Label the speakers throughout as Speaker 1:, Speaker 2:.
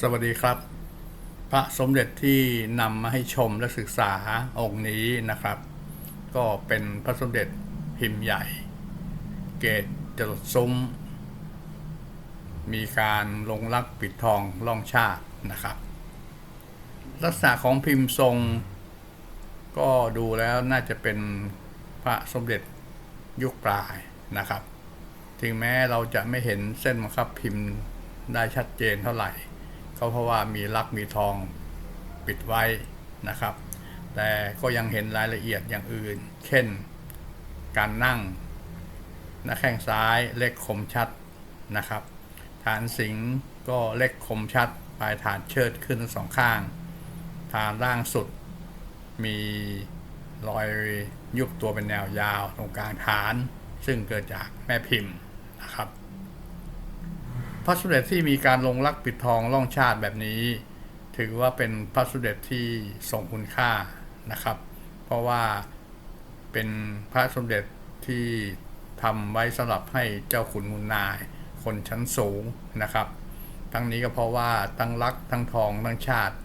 Speaker 1: สวัสดีครับ พระสมเด็จที่นำมาให้ชมและศึกษาองค์นี้นะครับ ก็เป็นพระสมเด็จพิมพ์ใหญ่ เกตจรดซุ้ม มีการลงลักปิดทองล่องชาตินะครับ ลักษณะของพิมพ์ทรง ก็ดูแล้วน่าจะเป็นพระสมเด็จยุคปลายนะครับ ถึงแม้เราจะไม่เห็นเส้นบังคับพิมพ์ได้ชัดเจนเท่าไหร่ ก็เพราะว่ามีลักมีทองปิดไว้นะครับ แต่ก็ยังเห็นรายละเอียดอย่างอื่น เช่น การนั่งหน้าแข้งซ้ายเล็กคมชัดนะครับ ฐานสิงก็เล็กคมชัด ปลายฐานเชิดขึ้นทั้งสองข้าง ฐานล่างสุด มีรอยยุบตัวเป็นแนวยาวตรงกลางฐาน ซึ่งเกิดจากแม่พิมพ์นะครับ พระสมเด็จที่มีการลงลักปิดทองล่องชาติแบบนี้ ถือว่าเป็นพระสมเด็จที่ทรงคุณค่านะครับ เพราะว่าเป็นพระสมเด็จที่ทำไว้สำหรับให้เจ้าขุนมูลนาย คนชั้นสูงนะครับ ทั้งนี้ก็เพราะว่าทั้งลักทั้งทองทั้งชาติ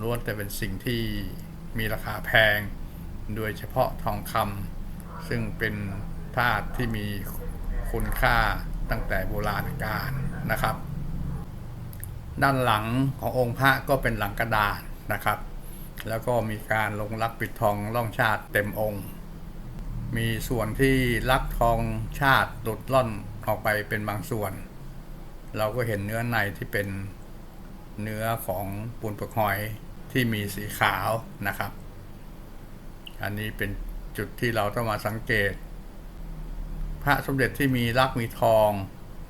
Speaker 1: ล้วนแต่เป็นสิ่งที่มีราคาแพง โดยเฉพาะทองคำซึ่งเป็นธาตุที่มีคุณค่าตั้งแต่โบราณกาล นะครับ ด้านหลังขององค์พระก็เป็นหลังกระดาษนะครับ แล้วก็มีการลงลักปิดทองล่องชาติเต็มองค์ มีส่วนที่ลักทองชาติหลุดล่อนออกไปเป็นบางส่วน เราก็เห็นเนื้อในที่เป็นเนื้อของปูนปลกหอยที่มีสีขาวนะครับ อันนี้เป็นจุดที่เราต้องมาสังเกต พระสมเด็จที่มีลักมีทอง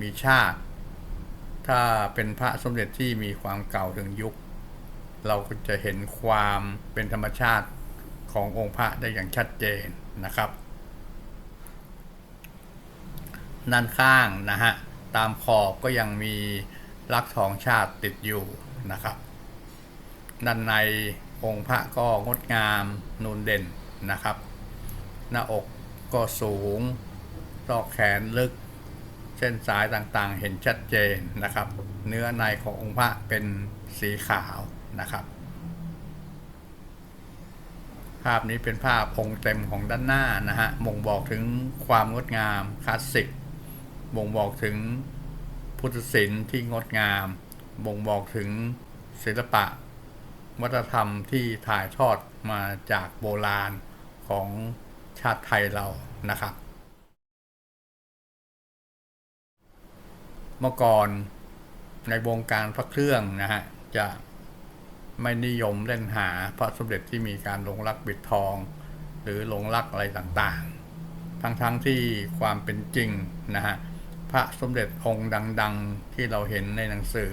Speaker 1: มีชาติ ถ้าเป็นพระสมเด็จที่มีความเก่าถึงยุค เราก็จะเห็นความเป็นธรรมชาติขององค์พระได้อย่างชัดเจนนะครับด้านข้างนะฮะตามขอบก็ยังมีลักษณ์ทองชาติติดอยู่นะครับ ด้านในองค์พระก็งดงามนูนเด่นนะครับ หน้าอกก็สูงซอกแขนลึก เส้นสายต่างๆ เห็นชัดเจนนะครับ เนื้อในขององค์พระเป็นสีขาวนะครับ ภาพนี้เป็นภาพองค์เต็มของด้านหน้านะฮะบ่งบอกถึงความงดงามคลาสสิกบ่งบอกถึงพุทธศิลป์ที่งดงาม บ่งบอกถึงศิลปะ วัฒนธรรมที่ถ่ายทอดมาจากโบราณของชาติไทยเรานะครับ เมื่อก่อนในวงการพระเครื่องนะฮะจะไม่นิยมเล่นหาพระสมเด็จที่มีการลงรักปิดทอง หรือลงรักอะไรต่างๆ ทั้งๆทที่ความเป็นจริงนะฮะพระสมเด็จองค์ดัง ๆ ที่เราเห็นในหนังสือ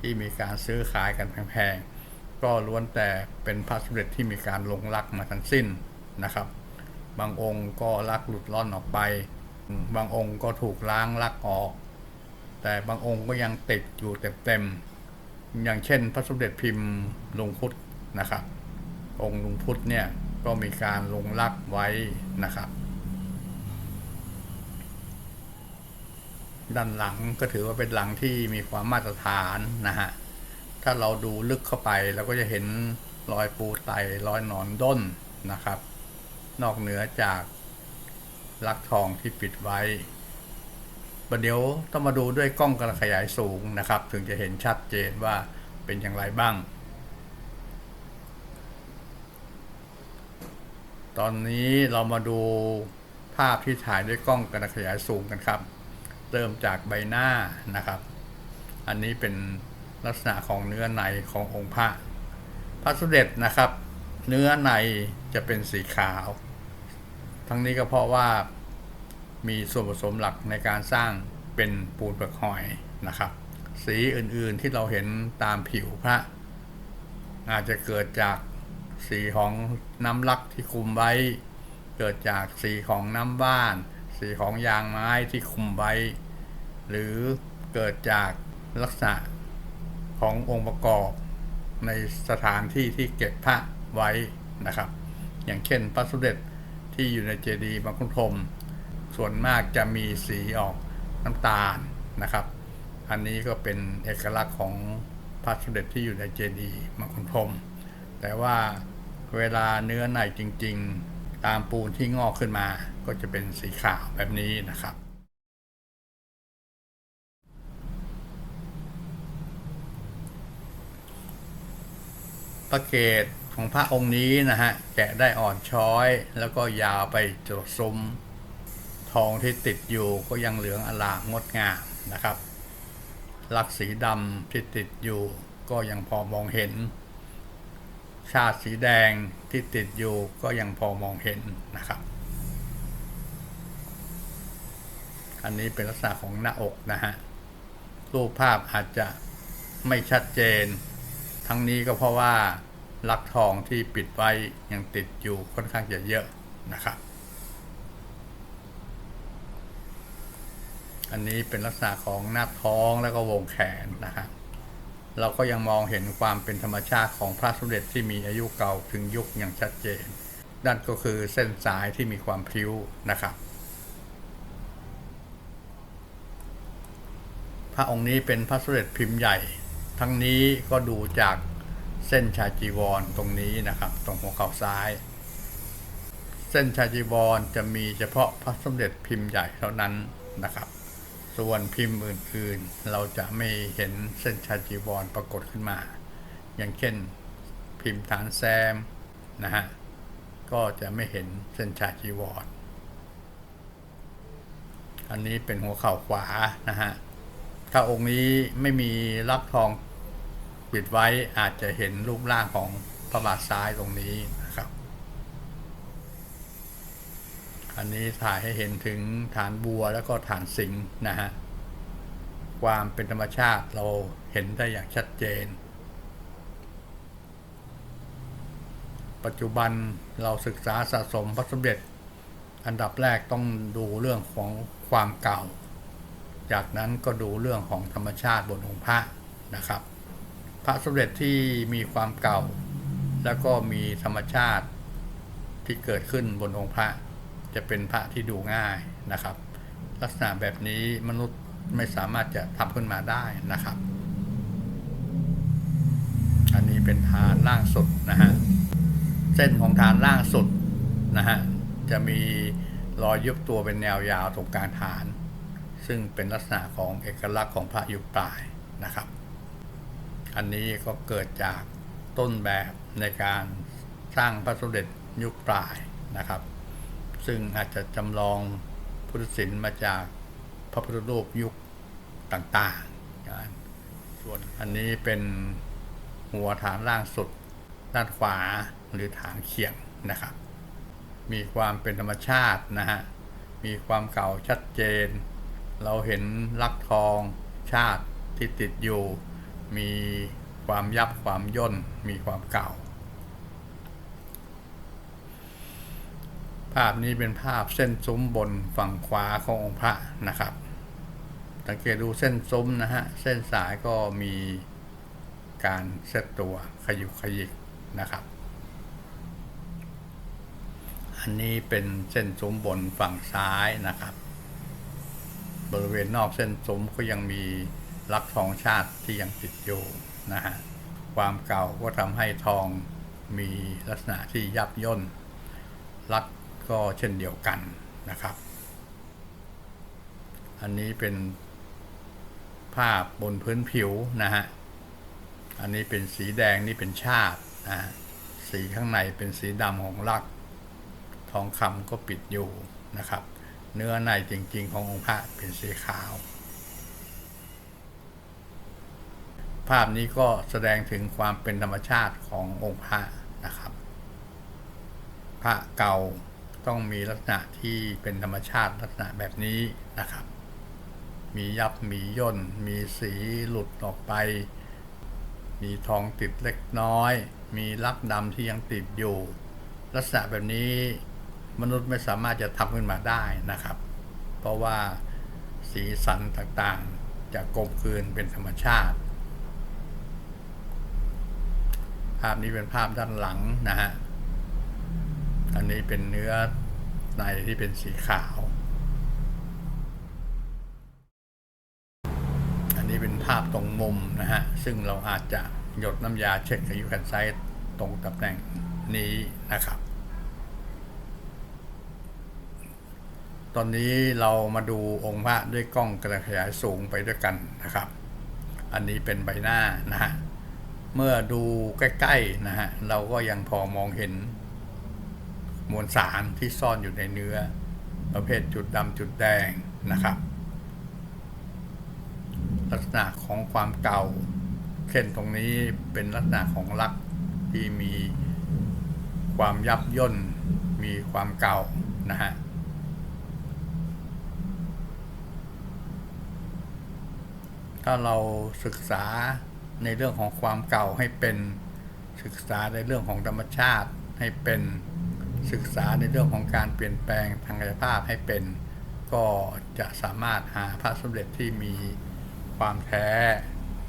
Speaker 1: ที่มีการซื้อขายกันแพงๆก็ล้วนแต่เป็นพระสมเด็จที่มีการลงรักมาทั้งสิ้นนะครับ บางองค์ก็ลักหลุดล่อนออกไป บางองค์ก็ถูกล้างลักออก แต่บางองค์ก็ยังติดอยู่เต็มๆอย่างเช่น พระสมเด็จพิมพ์ลุงพุทธนะครับ องค์ลุงพุทธเนี่ยก็มีการลงลักไว้นะครับ ด้านหลังก็ถือว่าเป็นหลังที่มีความมาตรฐานนะฮะถ้าเราดูลึกเข้าไปเราก็จะเห็นรอยปูไตรอยหนอนด้นนะครับ นอกเหนือจากลักทองที่ปิดไว้ ประเดี๋ยวต้องมาดูด้วยกล้องกระขยายสูงนะครับ ถึงจะเห็นชัดเจนว่าเป็นอย่างไรบ้าง ตอนนี้เรามาดูภาพที่ถ่ายด้วยกล้องกระขยายสูงกันครับ เริ่มจากใบหน้านะครับ อันนี้เป็นลักษณะของเนื้อในขององค์พระพระสมเด็จนะครับ เนื้อในจะเป็นสีขาว ทั้งนี้ก็เพราะว่า มีส่วนผสมหลักในการสร้างเป็นปูนเปลือกหอยนะครับ สีอื่นๆที่เราเห็นตามผิวพระ อาจจะเกิดจากสีของน้ำลักที่คุมไว้ เกิดจากสีของน้ำบ้าน สีของยางไม้ที่คุมไว้ หรือเกิดจากลักษณะขององค์ประกอบในสถานที่ที่เก็บพระไว้นะครับ อย่างเช่นพระสมเด็จที่อยู่ในเจดีย์บางขุนพรม ส่วนมากจะมีสีออกน้ำตาลนะครับ อันนี้ก็เป็นเอกลักษณ์ของพระสมเด็จที่อยู่ในเจดีย์มงคลพรมแต่ว่าเวลาเนื้อในจริง ๆ ตามปูนที่งอกขึ้นมา ก็จะเป็นสีขาวแบบนี้นะครับ พระเกศของพระองค์นี้นะฮะ แกะได้อ่อนช้อย แล้วก็ยาวไปจรดซุ้ม ทองที่ติดอยู่ก็ยังเหลืองอลามงดงามนะครับ ลักสีดำที่ติดอยู่ก็ยังพอมองเห็น ชาติสีแดงที่ติดอยู่ก็ยังพอมองเห็นนะครับ อันนี้เป็นลักษณะของหน้าอกนะฮะ รูปภาพอาจจะไม่ชัดเจน ทั้งนี้ก็เพราะว่าลักทองที่ปิดไว้ยังติดอยู่ค่อนข้างจะเยอะนะครับ อันนี้เป็นลักษณะของหน้าท้องแล้วก็วงแขนนะครับเราก็ยังมองเห็นความเป็นธรรมชาติของพระสมเด็จที่มีอายุเก่าถึงยุคอย่างชัดเจนนั่นก็คือเส้นสายที่มีความพริ้วนะครับ พระองค์นี้เป็นพระสมเด็จพิมพ์ใหญ่ ทั้งนี้ก็ดูจากเส้นชายจีวรตรงนี้นะครับ ตรงหัวเข่าซ้าย เส้นชายจีวรจะมีเฉพาะพระสมเด็จพิมพ์ใหญ่เท่านั้นนะครับ ส่วนพิมพ์อื่นๆ เราจะไม่เห็นเส้นชาจีวรปรากฏขึ้นมา อย่างเช่นพิมพ์ฐานแซมนะฮะก็จะไม่เห็นเส้นชาจีวร อันนี้เป็นหัวเข่าขวานะฮะ ถ้าองค์นี้ไม่มีลักทองปิดไว้อาจจะเห็นรูปร่างของพระบาทซ้ายตรงนี้นะครับ อันนี้ถ่ายให้เห็นถึงฐานบัวแล้วก็ฐานสิงห์นะฮะ ความเป็นธรรมชาติเราเห็นได้อย่างชัดเจน ปัจจุบันเราศึกษาสะสมพระสมเด็จ อันดับแรกต้องดูเรื่องของความเก่า จากนั้นก็ดูเรื่องของธรรมชาติบนองค์พระนะครับ พระสมเด็จที่มีความเก่า แล้วก็มีธรรมชาติที่เกิดขึ้นบนองค์พระ จะเป็นพระที่ดูง่ายนะครับ ลักษณะแบบนี้มนุษย์ไม่สามารถจะทำขึ้นมาได้นะครับ อันนี้เป็นฐานล่างสุดนะฮะเส้นของฐานล่างสุดนะฮะจะมีรอยยุบตัวเป็นแนวยาวตรงกลางฐาน ซึ่งเป็นลักษณะของเอกลักษณ์ของพระยุคปลายนะครับ อันนี้ก็เกิดจากต้นแบบในการสร้างพระสมเด็จยุคปลายนะครับ ซึ่งอาจจะจำลองพุทธศิลป์มาจากพระพุทธรูปยุคต่างๆนะส่วนอันนี้เป็นหัวฐานล่างสุด ด้านขวาหรือฐานเขียงนะครับ มีความเป็นธรรมชาตินะฮะ มีความเก่าชัดเจน เราเห็นลักทองชาติที่ติดอยู่ มีความยับความย่น มีความเก่า ภาพนี้เป็นภาพเส้นซุ้มบนฝั่งขวาขององค์พระนะครับ สังเกตดูเส้นซุ้มนะฮะ เส้นสายก็มีการเซตตัวขยุกขยิกนะครับ อันนี้เป็นเส้นซุ้มบนฝั่งซ้ายนะครับ บริเวณนอกเส้นซุ้มก็ยังมีลักทองชาติที่ยังติดอยู่นะฮะ ความเก่าก็ทำให้ทองมีลักษณะที่ยับย่นลัก ก็เช่นเดียวกันนะครับ อันนี้เป็นภาพบนพื้นผิวนะฮะ อันนี้เป็นสีแดงนี่เป็นชาตินะสีข้างในเป็นสีดำของลัก ทองคำก็ปิดอยู่นะครับ เนื้อในจริงๆขององค์พระเป็นสีขาว ภาพนี้ก็แสดงถึงความเป็นธรรมชาติขององค์พระนะครับ พระเก่า ต้องมีลักษณะที่เป็นธรรมชาติลักษณะแบบนี้นะครับ มียับมีย่น มีสีหลุดออกไป มีทองติดเล็กน้อย มีลักดำที่ยังติดอยู่ ลักษณะแบบนี้มนุษย์ไม่สามารถจะทำขึ้นมาได้นะครับ เพราะว่าสีสันต่างๆจะกลมกลืนเป็นธรรมชาติ ภาพนี้เป็นภาพด้านหลังนะฮะ อันนี้เป็นเนื้อในที่เป็นสีขาว อันนี้เป็นภาพตรงมุมนะฮะ ซึ่งเราอาจจะหยดน้ำยาเช็ดกับยูแคนไซต์ตรงตำแหน่งนี้นะครับ ตอนนี้เรามาดูองค์พระด้วยกล้องกระขยายสูงไปด้วยกันนะครับ อันนี้เป็นใบหน้านะฮะ เมื่อดูใกล้ๆนะฮะ เราก็ยังพอมองเห็น มวลสารที่ซ่อนอยู่ในเนื้อ ประเภทจุดดำจุดแดงนะครับ ลักษณะของความเก่า เช่นตรงนี้เป็นลักษณะของลักที่มีความยับย่นมีความเก่านะฮะถ้าเราศึกษาในเรื่องของความเก่าให้เป็นศึกษาในเรื่องของธรรมชาติให้เป็น ศึกษาในเรื่องของการเปลี่ยนแปลงทางกายภาพให้เป็น ก็จะสามารถหาพระสมเด็จที่มีความแท้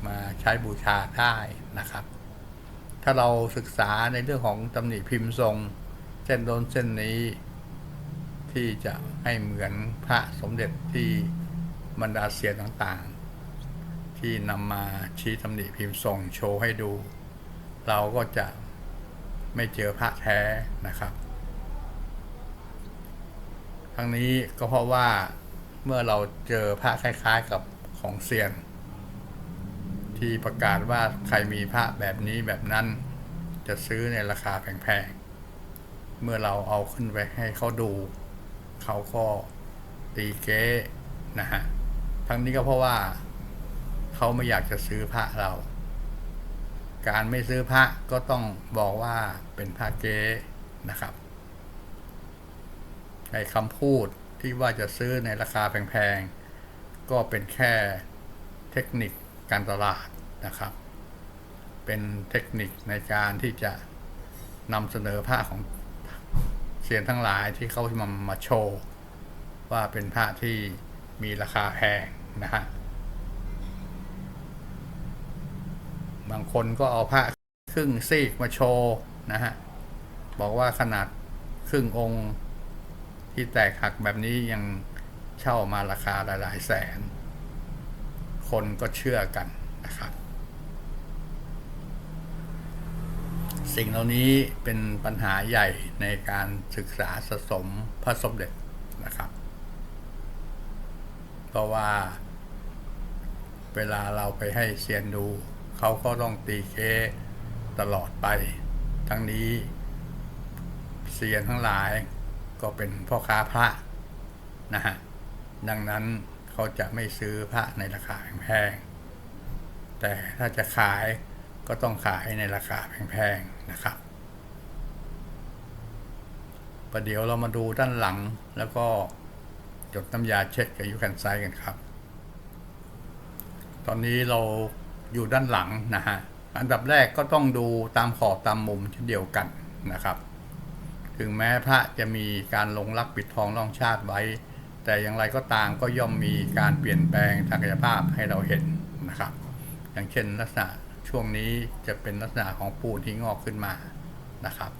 Speaker 1: มาใช้บูชาได้นะครับ ถ้าเราศึกษาในเรื่องของตำหนิพิมพ์ทรงเส้นโดนเส้นนี้ ที่จะให้เหมือนพระสมเด็จที่บรรดาเสียนต่างๆ ที่นำมาชี้ตำหนิพิมพ์ทรงโชว์ให้ดู เราก็จะไม่เจอพระแท้นะครับ ทั้งนี้ก็เพราะว่าเมื่อเราเจอพระคล้าย ๆ กับของเซียน ที่ประกาศว่าใครมีพระแบบนี้แบบนั้น จะซื้อในราคาแพงๆ เมื่อเราเอาขึ้นไปให้เขาดู เขาก็ตีเก๊นะฮะทั้งนี้ก็เพราะว่าเขาไม่อยากจะซื้อพระเรา การไม่ซื้อพระก็ต้องบอกว่าเป็นพระเก๊นะครับ ในคำพูดที่ว่าจะซื้อในราคาแพงๆ ก็เป็นแค่เทคนิคการตลาดนะครับ เป็นเทคนิคในการที่จะนำเสนอผ้าของเซียนทั้งหลายที่เขามามาโชว์ ว่าเป็นผ้าที่มีราคาแพงนะฮะบางคนก็เอาผ้าครึ่งซีกมาโชว์นะฮะ บอกว่าขนาดครึ่งองค์ ที่แตกหักแบบนี้ยังเช่ามาราคาหลาย ๆ แสน คนก็เชื่อกันนะครับ สิ่งเหล่านี้เป็นปัญหาใหญ่ในการศึกษาสะสมพระสมเด็จนะครับ เพราะว่า เวลาเราไปให้เซียนดูเขาก็ต้องตีเคตลอดไป ทั้งนี้เซียนทั้งหลาย ก็เป็นพ่อค้าพระนะฮะดังนั้นเขาจะไม่ซื้อพระในราคาแพงแต่ถ้าจะขายก็ต้องขายในราคาแพงๆนะครับประเดี๋ยวเรามาดูด้านหลังแล้วก็จดน้ำยาเช็ดกับยูแคนไซกันครับ ตอนนี้เราอยู่ด้านหลังนะฮะ อันดับแรกก็ต้องดูตามขอบตามมุมเช่นเดียวกันนะครับ ถึงแม้พระจะมีการลงลักปิดทองร่องชาติไว้ แต่อย่างไรก็ตามก็ย่อมมีการเปลี่ยนแปลงทางกายภาพให้เราเห็นนะครับ อย่างเช่นลักษณะช่วงนี้จะเป็นลักษณะของปูนที่งอกขึ้นมานะครับ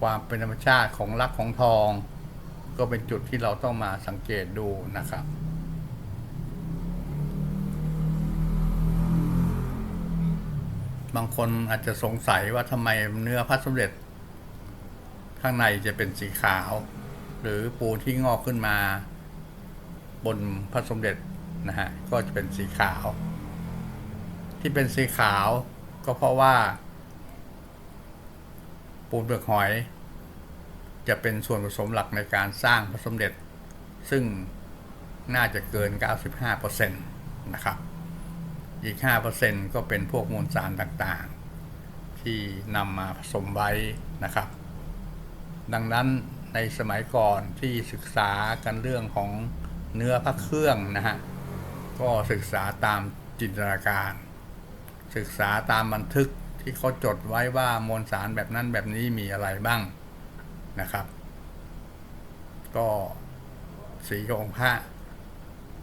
Speaker 1: ความเป็นธรรมชาติของลักของทอง ก็เป็นจุดที่เราต้องมาสังเกตดูนะครับ บางคนอาจจะสงสัยว่าทำไมเนื้อพระสมเด็จ ข้างในจะเป็นสีขาว หรือปูนที่งอกขึ้นมา บนพระสมเด็จนะฮะก็จะเป็นสีขาว ที่เป็นสีขาวก็เพราะว่า ปูนเปลือกหอย จะเป็นส่วนผสมหลักในการสร้างพระสมเด็จ ซึ่งน่าจะเกิน 95%นะครับ อีก 5%ก็เป็นพวกมวลสารต่างๆ ที่นำมาผสมไว้นะครับ ดังนั้นในสมัยก่อนที่ศึกษากันเรื่องของเนื้อพระเครื่องนะฮะก็ศึกษาตามจินตนาการ ศึกษาตามบันทึกที่เขาจดไว้ว่ามวลสารแบบนั้นแบบนี้มีอะไรบ้างนะครับ ก็สีของพระ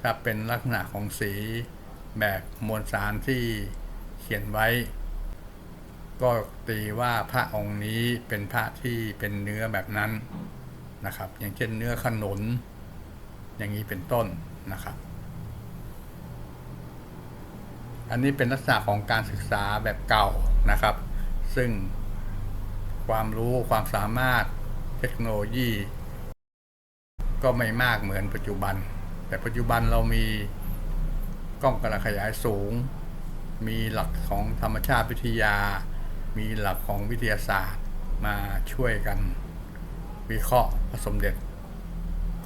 Speaker 1: ถ้าเป็นลักษณะของสี แบบมวลสารที่เขียนไว้ ก็ตีว่าพระองค์นี้เป็นพระที่เป็นเนื้อแบบนั้นนะครับ อย่างเช่นเนื้อขนุน อย่างนี้เป็นต้นนะครับ อันนี้เป็นลักษณะของการศึกษาแบบเก่านะครับ ซึ่งความรู้ความสามารถเทคโนโลยี ก็ไม่มากเหมือนปัจจุบัน แต่ปัจจุบันเรามี กล้องกระขยายสูง มีหลักของธรรมชาติวิทยา มีหลักของวิทยาศาสตร์มาช่วยกัน วิเคราะห์พระสมเด็จ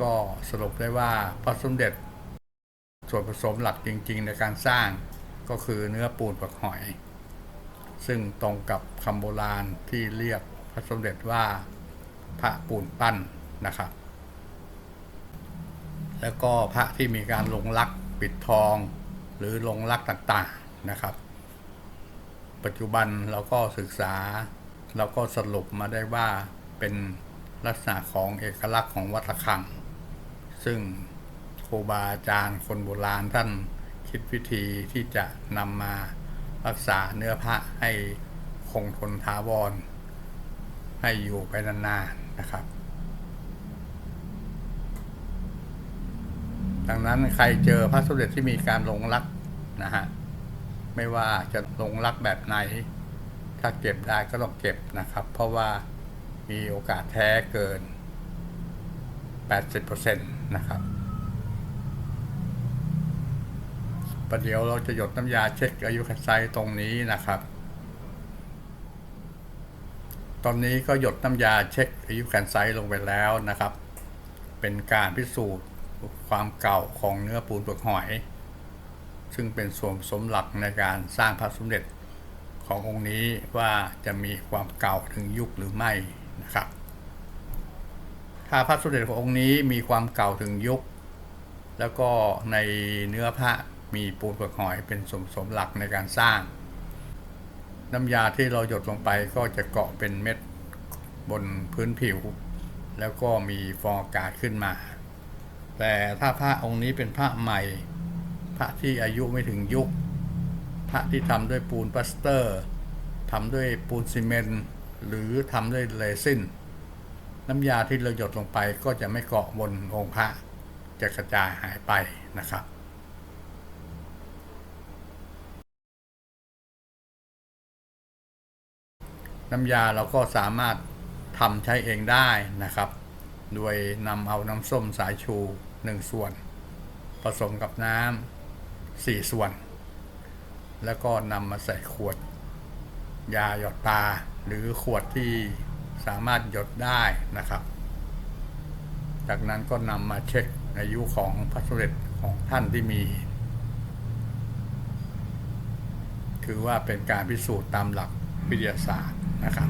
Speaker 1: ก็สรุปได้ว่าพระสมเด็จ ส่วนผสมหลักจริง ๆ ในการสร้างก็คือเนื้อปูนปักหอย ซึ่งตรงกับคำโบราณที่เรียกพระสมเด็จว่าพระปูนปั้นนะครับ แล้วก็พระที่มีการลงลักปิดทอง หรือลงลักต่างๆนะครับ ปัจจุบันเราก็ศึกษาเราก็สรุปมาได้ว่าเป็นลักษณะของเอกลักษณ์ของวัดระฆัง ซึ่งครูบาอาจารย์คนโบราณท่านคิดวิธีที่จะนำมารักษาเนื้อพระให้คงทนถาวร ให้อยู่ไปนานๆนะครับ ดังนั้นใครเจอพระสมเด็จที่มีการลงรักนะฮะไม่ว่าจะลงรักแบบไหน ถ้าเก็บได้ก็ต้องเก็บนะครับ เพราะว่ามีโอกาสแท้เกิน 80%นะครับประเดี๋ยวเราจะหยดน้ำยาเช็คอายุขัดไซตรงนี้นะครับ ตอนนี้ก็หยดน้ำยาเช็คอายุขันไซลงไปแล้วนะครับ เป็นการพิสูจน์ ความเก่าของเนื้อปูนเปลือกหอย ซึ่งเป็นส่วนสมหลักในการสร้างพระสมเด็จขององค์นี้ว่าจะมีความเก่าถึงยุคหรือไม่นะครับ ถ้าพระสมเด็จขององค์นี้มีความเก่าถึงยุค แล้วก็ในเนื้อพระมีปูนเปลือกหอยเป็นส่วนสมหลักในการสร้าง น้ำยาที่เราหยดลงไปก็จะเกาะเป็นเม็ดบนพื้นผิว แล้วก็มีฟองอากาศขึ้นมา แต่ถ้าพระองค์นี้เป็นพระใหม่ พระที่อายุไม่ถึงยุค พระที่ทำด้วยปูนปลาสเตอร์ทำด้วยปูนซีเมนต์หรือทำด้วยเรซินน้ำยาที่เราหยดลงไปก็จะไม่เกาะบนองค์พระจะกระจายหายไปนะครับน้ำยาเราก็สามารถทำใช้เองได้นะครับ โดยนำเอาน้ำส้มสายชู 1 ส่วน ผสมกับน้ำ4ส่วน แล้วก็นำมาใส่ขวด ยาหยดตาหรือขวดที่สามารถหยดได้นะครับ จากนั้นก็นำมาเช็คอายุของพระสมเด็จของท่านที่มี ถือว่าเป็นการพิสูจน์ตามหลักวิทยาศาสตร์นะครับ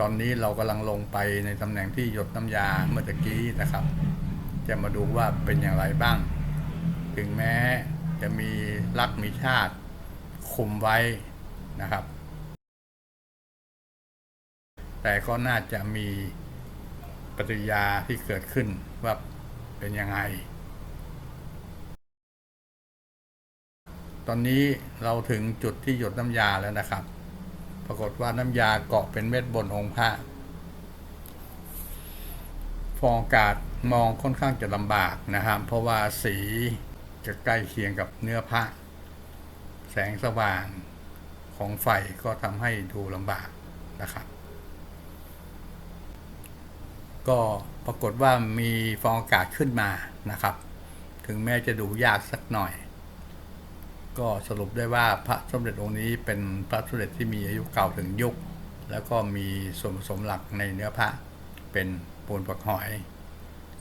Speaker 1: ตอนนี้เรากำลังลงไปในตำแหน่งที่หยดน้ำยาเมื่อตะกี้นะครับ จะมาดูว่าเป็นอย่างไรบ้าง ถึงแม้จะมีรักมีชาติคุมไว้นะครับ แต่ก็น่าจะมีปฏิยาที่เกิดขึ้นว่าเป็นยังไง ตอนนี้เราถึงจุดที่หยดน้ำยาแล้วนะครับ รากฏว่าน้ำยาเกาะเป็นเม็ดบนองค์พระฟองอากาศมองค่อนข้างจะลำบากนะครับ เพราะว่าสีจะใกล้เคียงกับเนื้อพระแสงสว่างของไฟก็ทำให้ดูลำบากนะครับ ก็ปรากฏว่ามีฟองอากาศขึ้นมานะครับ ถึงแม้จะดูยากสักหน่อย ก็สรุปได้ว่าพระสมเด็จองค์นี้เป็นพระสมเด็จที่มีอายุเก่าถึงยุค แล้วก็มีส่วนผสมหลักในเนื้อพระเป็นปูนปักหอย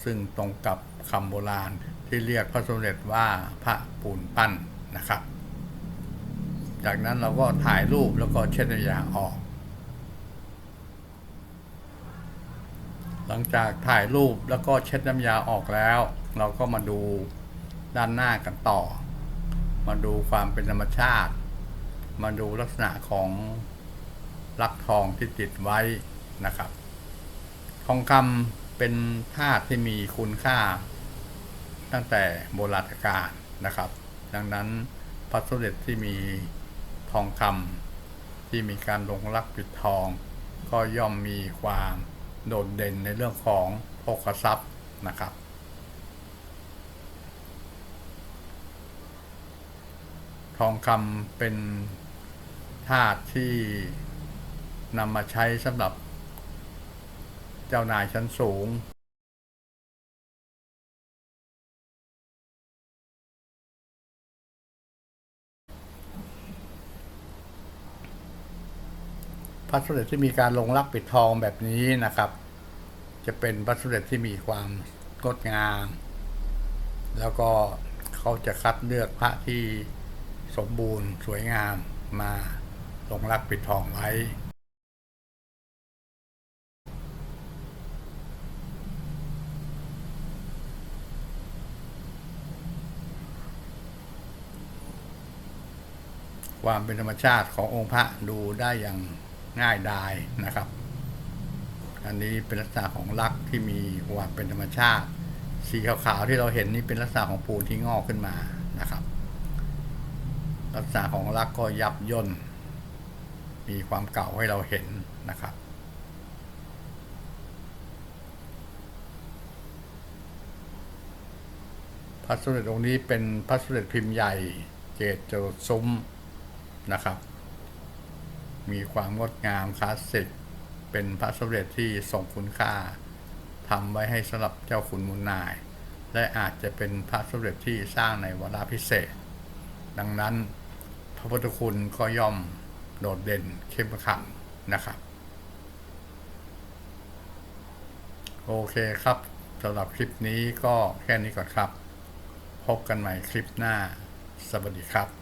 Speaker 1: ซึ่งตรงกับคำโบราณที่เรียกพระสมเด็จว่าพระปูนปั้นนะครับ จากนั้นเราก็ถ่ายรูปแล้วก็เช็ดน้ำยาออก หลังจากถ่ายรูปแล้วก็เช็ดน้ำยาออกแล้ว เราก็มาดูด้านหน้ากันต่อ มาดูความเป็นธรรมชาติ มาดูลักษณะของลักทองที่ติดไว้นะครับ ทองคำเป็นธาตุที่มีคุณค่า ตั้งแต่โบราณกาลนะครับ ดังนั้นพระสมเด็จที่มีทองคำที่มีการลงรักปิดทอง ก็ย่อมมีความโดดเด่นในเรื่องของโภคทรัพย์นะครับ ทองคำเป็นธาตุที่นำมาใช้สำหรับเจ้านายชั้นสูง พระสมเด็จที่มีการลงรักปิดทองแบบนี้นะครับ จะเป็นพระสมเด็จที่มีความงดงาม แล้วก็เขาจะคัดเลือกพระที่ สมบูรณ์สวยงามมาลงรักปิดทองไว้ ความเป็นธรรมชาติขององค์พระดูได้อย่างง่ายดายนะครับ อันนี้เป็นลักษณะของลักษ์ที่มีความเป็นธรรมชาติ สีขาวๆที่เราเห็นนี่เป็นลักษณะของปูนที่งอกขึ้นมานะครับ ลักษณะของลักก็ยับย่น มีความเก่าให้เราเห็นนะครับ พระสมเด็จองค์นี้เป็นพระสมเด็จพิมพ์ใหญ่เกตจรดซุ้มนะครับ มีความงดงามคลาสสิก เป็นพระสมเด็จที่ทรงคุณค่าทำไว้ให้สำหรับเจ้าขุนมูลนาย และอาจจะเป็นพระสมเด็จที่สร้างในวาระพิเศษดังนั้น พระพุทธคุณก็ย่อมโดดเด่นเข้มขังนะครับ โอเคครับสำหรับคลิปนี้ก็แค่นี้ก่อนครับ พบกันใหม่คลิปหน้า สวัสดีครับ